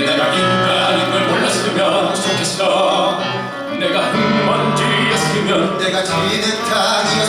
내가 약인가 이걸 몰랐으면 좋겠어. 내가 흙먼지였으면 내가 지는 탄이